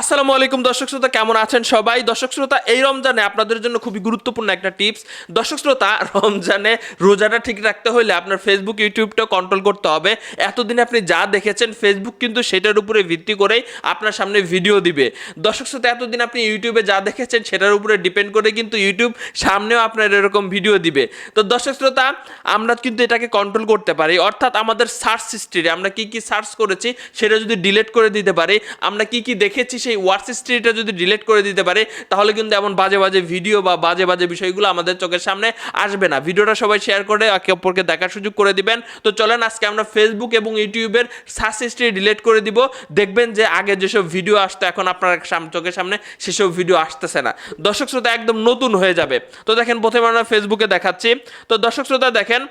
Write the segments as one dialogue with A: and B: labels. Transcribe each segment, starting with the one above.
A: আসসালামু আলাইকুম দর্শক শ্রোতা, কেমন আছেন সবাই? দর্শক শ্রোতা, এই রমজানে আপনাদের জন্য খুবই গুরুত্বপূর্ণ একটা টিপস। দর্শক শ্রোতা, রমজানে রোজাটা ঠিক রাখতে হলে আপনার ফেসবুক ইউটিউবটা কন্ট্রোল করতে হবে। এতদিন আপনি যা দেখেছেন ফেসবুক কিন্তু সেটার উপরে ভিত্তি করেই আপনার সামনে ভিডিও দিবে। দর্শক শ্রোতা, এতদিন আপনি ইউটিউবে যা দেখেছেন, সেটার উপরে ডিপেন্ড করে কিন্তু ইউটিউব সামনেও আপনার এরকম ভিডিও দিবে। তো দর্শক শ্রোতা, আমরা কিন্তু এটাকে কন্ট্রোল করতে পারি। অর্থাৎ আমাদের সার্চ হিস্ট্রি আমরা কি কি সার্চ করেছি, সেটা যদি ডিলিট করে দিতে পারি, আমরা কি কি দেখেছি সেই ওয়ার্স হিস্ট্রিটা যদি ডিলেট করে দিতে পারে, তাহলে কিন্তু এমন বাজে বাজে ভিডিও বা বাজে বাজে বিষয়গুলো আমাদের চোখের সামনে আসবে না। ভিডিওটা সবাই শেয়ার করে একে অপরকে দেখার সুযোগ করে দিবেন। তো চলেন আজকে আমরা ফেসবুক এবং ইউটিউবের সার্চ হিস্ট্রি ডিলেট করে দিব। দেখবেন যে আগে যেসব ভিডিও আসতো, এখন আপনার চোখের সামনে সেসব ভিডিও আসতেছে না। দর্শক শ্রোতা একদম নতুন হয়ে যাবে। তো দেখেন, প্রথমে আমরা ফেসবুকে দেখাচ্ছি। তো দর্শক শ্রোতা দেখেন,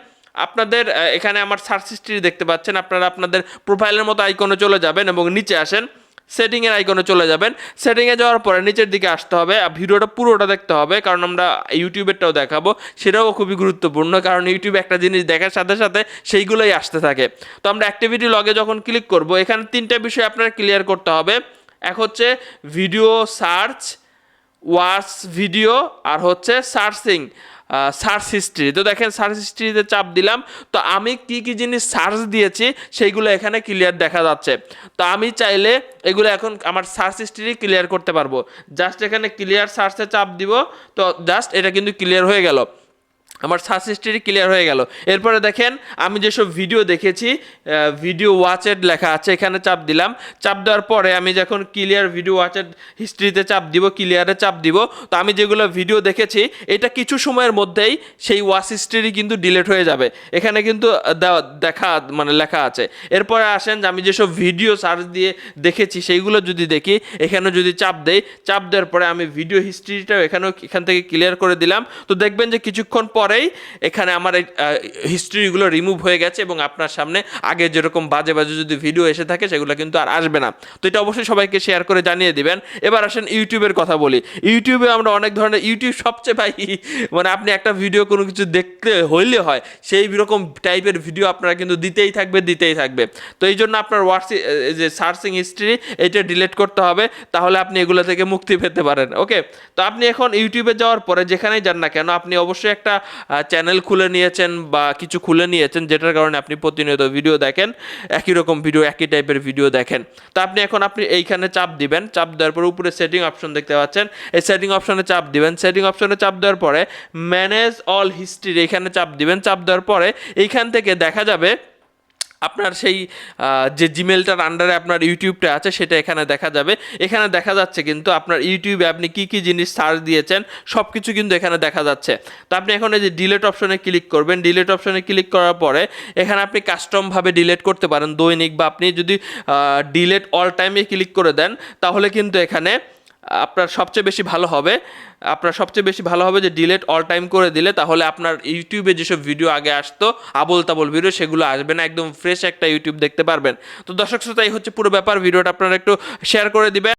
A: আপনাদের এখানে আমার সার্চ হিস্ট্রি দেখতে পাচ্ছেন। আপনারা আপনাদের প্রোফাইলের মতো আইকনে চলে যাবেন এবং নিচে আসেন। সেটিংয়ের আইকনে চলে যাবেন। সেটিংয়ে যাওয়ার পরে নিচের দিকে আসতে হবে। আর ভিডিওটা পুরোটা দেখতে হবে, কারণ আমরা ইউটিউবেরটাও দেখাবো। সেটাও খুবই গুরুত্বপূর্ণ, কারণ ইউটিউবে একটা জিনিস দেখার সাথে সাথে সেইগুলোই আসতে থাকে। তো আমরা অ্যাক্টিভিটি লগে যখন ক্লিক করব, এখানে তিনটা বিষয় আপনার ক্লিয়ার করতে হবে। এক হচ্ছে ভিডিও সার্চ ওয়াচ ভিডিও আর হচ্ছে সার্চিং সার্চ হিস্ট্রি তো দেখেন সার্চ হিস্ট্রিতে চাপ দিলাম। তো আমি কি কি জিনিস সার্চ দিয়েছি, সেইগুলো এখানে ক্লিয়ার দেখা যাচ্ছে। তো আমি চাইলে এগুলো এখন আমার সার্চ হিস্ট্রি ক্লিয়ার করতে পারব। জাস্ট এখানে ক্লিয়ার সার্চে চাপ দিব। তো জাস্ট এটা কিন্তু ক্লিয়ার হয়ে গেল। আমার সার্চ হিস্ট্রি ক্লিয়ার হয়ে গেল। এরপরে দেখেন, আমি যেসব ভিডিও দেখেছি ভিডিও ওয়াচেড লেখা আছে, এখানে চাপ দিলাম। চাপ দেওয়ার পরে আমি যখন ক্লিয়ার ভিডিও ওয়াচেড হিস্ট্রিতে চাপ দিব ক্লিয়ারে চাপ দিব, তো আমি যেগুলো ভিডিও দেখেছি, এটা কিছু সময়ের মধ্যেই সেই ওয়াচ হিস্ট্রি কিন্তু ডিলিট হয়ে যাবে। এখানে কিন্তু দেখা মানে লেখা আছে। এরপরে আসেন যে আমি যেসব ভিডিও সার্চ দিয়ে দেখেছি, সেইগুলো যদি দেখি, এখানে যদি চাপ দেই, চাপ দেওয়ার পরে আমি ভিডিও হিস্ট্রিটাও এখানেও এখান থেকে ক্লিয়ার করে দিলাম। তো দেখবেন যে কিছুক্ষণ পরেই এখানে আমার এই হিস্ট্রিগুলো রিমুভ হয়ে গেছে এবং আপনার সামনে আগে যেরকম বাজে বাজে যদি ভিডিও এসে থাকে, সেগুলো কিন্তু আর আসবে না। তো এটা অবশ্যই সবাইকে শেয়ার করে জানিয়ে দিবেন। এবার আসেন ইউটিউবের কথা বলি। ইউটিউবে আমরা অনেক ধরনের ইউটিউব সবচেয়ে ভাই মানে আপনি একটা ভিডিও কোনো কিছু দেখতে হইলে হয়, সেই রকম টাইপের ভিডিও আপনারা কিন্তু দিতেই থাকবে দিতেই থাকবে। তো এই জন্য আপনার হোয়াটস যে সার্চিং হিস্ট্রি এটা ডিলিট করতে হবে, তাহলে আপনি এগুলো থেকে মুক্তি পেতে পারেন ওকে তো আপনি এখন ইউটিউবে যাওয়ার পরে যেখানেই যান না কেন, আপনি অবশ্যই একটা চ্যানেল খুলে নিয়েছেন বা কিছু খুলে নিয়েছেন, যেটার কারণে আপনি প্রতিনিয়ত ভিডিও দেখেন, একই রকম ভিডিও একই টাইপের ভিডিও দেখেন। তো আপনি এখন আপনি এইখানে চাপ দিবেন, চাপ দেওয়ার পর উপরে সেটিং অপশন দেখতে পাচ্ছেন। এই সেটিং অপশনে চাপ দিবেন সেটিং অপশনে চাপ দেওয়ার পরে ম্যানেজ অল হিস্ট্রি এখানে চাপ দিবেন, চাপ দেওয়ার পরে এইখান থেকে দেখা যাবে আপনার সেই যে জিমেলটার আন্ডারে আপনার ইউটিউবটা আছে, সেটা এখানে দেখা যাবে। এখানে দেখা যাচ্ছে কিন্তু আপনার ইউটিউবে আপনি কি কি জিনিস সার্চ দিয়েছেন সব কিছু কিন্তু এখানে দেখা যাচ্ছে। তো আপনি এখন এই যে ডিলেট অপশনে ক্লিক করবেন ডিলেট অপশনে ক্লিক করার পরে এখানে আপনি কাস্টমভাবে ডিলেট করতে পারেন, দৈনিক বা আপনি যদি ডিলেট অল টাইমে ক্লিক করে দেন, তাহলে কিন্তু এখানে আপনার সবচেয়ে বেশি ভালো হবে। আপনার সবচেয়ে বেশি ভালো হবে যে ডিলেট অল টাইম করে দিলে তাহলে আপনার ইউটিউবে যেসব ভিডিও আগে আসতো আবল তাবল ভিডিও সেগুলো আসবে না। একদম ফ্রেশ একটা ইউটিউব দেখতে পারবেন। তো দর্শক শ্রোতা, এই হচ্ছে পুরো ব্যাপার। ভিডিওটা আপনারা একটু শেয়ার করে দিবেন।